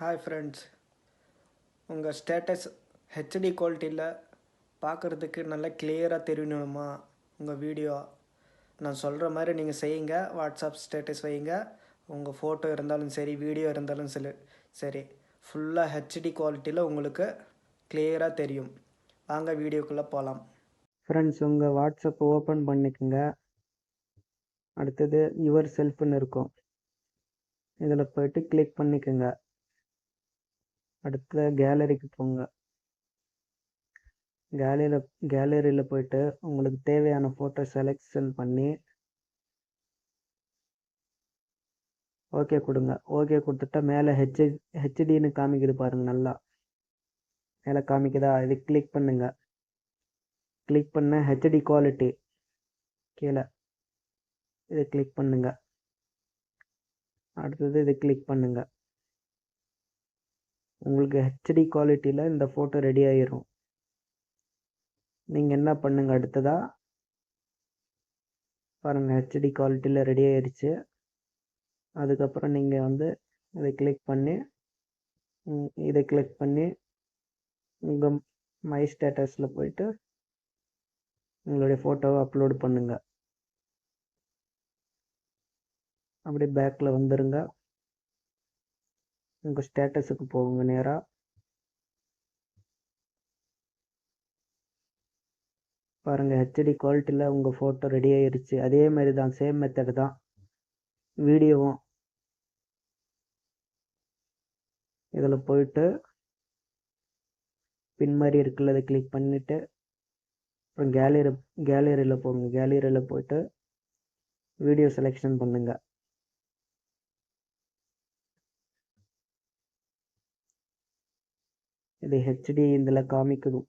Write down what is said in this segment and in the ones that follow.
Hi friends உங்கள் status HD குவாலிட்டியில் பார்க்குறதுக்கு நல்லா கிளியராக தெரியணுமா? உங்கள் வீடியோ நான் சொல்கிற மாதிரி நீங்கள் செய்யுங்க. வாட்ஸ்அப் ஸ்டேட்டஸ் வைங்க உங்கள் ஃபோட்டோ இருந்தாலும் சரி வீடியோ இருந்தாலும் சரி சரி. ஃபுல்லாக ஹெச்டி குவாலிட்டியில் உங்களுக்கு கிளியராக தெரியும். வாங்க வீடியோக்குள்ளே போகலாம் ஃப்ரெண்ட்ஸ் உங்கள் வாட்ஸ்அப் ஓப்பன் பண்ணிக்கோங்க. அடுத்தது யுவர் செல்ஃப்னு இருக்கும். இதில் போய்ட்டு கிளிக் பண்ணிக்கோங்க. அடுத்த கேலரிக்கு போங்க. கேலரியில் கேலரியில் போயிட்டு உங்களுக்கு தேவையான ஃபோட்டோ செலெக்ஷன் பண்ணி ஓகே கொடுங்க. ஓகே கொடுத்துட்டா மேலே ஹெச் ஹெச்டின்னு காமிக்குது பாருங்கள் நல்லா. மேலே காமிக்குதா? இது கிளிக் பண்ணுங்க. கிளிக் பண்ண ஹெச்டி குவாலிட்டி கீழே. இதை கிளிக் பண்ணுங்க. அடுத்தது இதை கிளிக் பண்ணுங்கள் உங்களுக்கு ஹெச்டி குவாலிட்டியில் இந்த ஃபோட்டோ ரெடி ஆயிரும். நீங்கள் என்ன பண்ணுங்க அடுத்ததா? பாருங்கள் ஹெச்டி குவாலிட்டியில் ரெடி ஆயிடுச்சு அதுக்கப்புறம் நீங்கள் வந்து இதை கிளிக் பண்ணி இதை கிளிக் பண்ணி உங்கள் மை ஸ்டேட்டஸில் போயிட்டு உங்களுடைய ஃபோட்டோவை அப்லோட் பண்ணுங்கள் அப்படியே பேக்கில் வந்துருங்க. உங்கள் ஸ்டேட்டஸுக்கு போகுங்க நேராக பாருங்கள் ஹெச்டி குவாலிட்டியில் உங்கள் ஃபோட்டோ ரெடி ஆயிருச்சு. அதே மாதிரி தான் சேம் மெத்தடு தான் வீடியோவும் இதில் போயிட்டு பின் மாதிரி இருக்குல்ல அதை கிளிக் பண்ணிவிட்டு அப்புறம் கேலரி கேலரியில் போங்க. கேலரியில் போயிட்டு வீடியோ செலெக்ஷன் பண்ணுங்கள் இது ஹெச்டி இதில் காமிக்குது.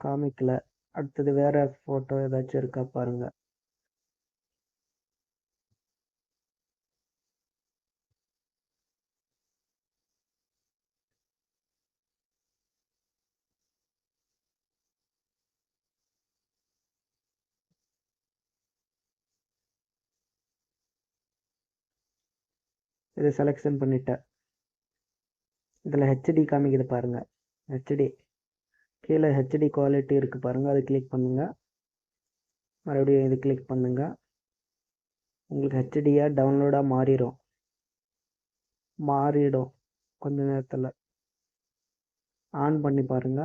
காமிக்கல. அடுத்தது வேற ஃபோட்டோ ஏதாச்சும் இருக்கா பாருங்க. இதை செலெக்ஷன் பண்ணிட்டேன். இதில் ஹெச்டி காமிக்குது பாருங்க. ஹெச்டி கீழே ஹெச்டி குவாலிட்டி இருக்குது பாருங்க. அதை கிளிக் பண்ணுங்க. மறுபடியும் இது கிளிக் பண்ணுங்க. உங்களுக்கு ஹெச்டியாக டவுன்லோடாக மாறிடும். மாறிடும் கொஞ்ச நேரத்தில். ஆன் பண்ணி பாருங்க.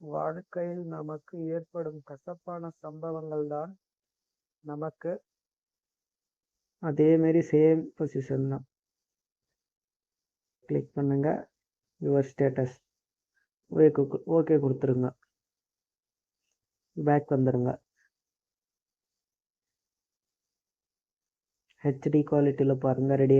வாழ்க்கையில் நமக்கு ஏற்படும் கசப்பான சம்பவங்கள் தான் நமக்கு அதேமாரி சேம் பொசிஷன் தான். கிளிக் பண்ணுங்க. யுவர் ஸ்டேட்டஸ் ஓகே ஓகே கொடுத்துருங்க. பேக் வந்துடுங்க ஹெச்டி குவாலிட்டியில் பாருங்கள் ரெடி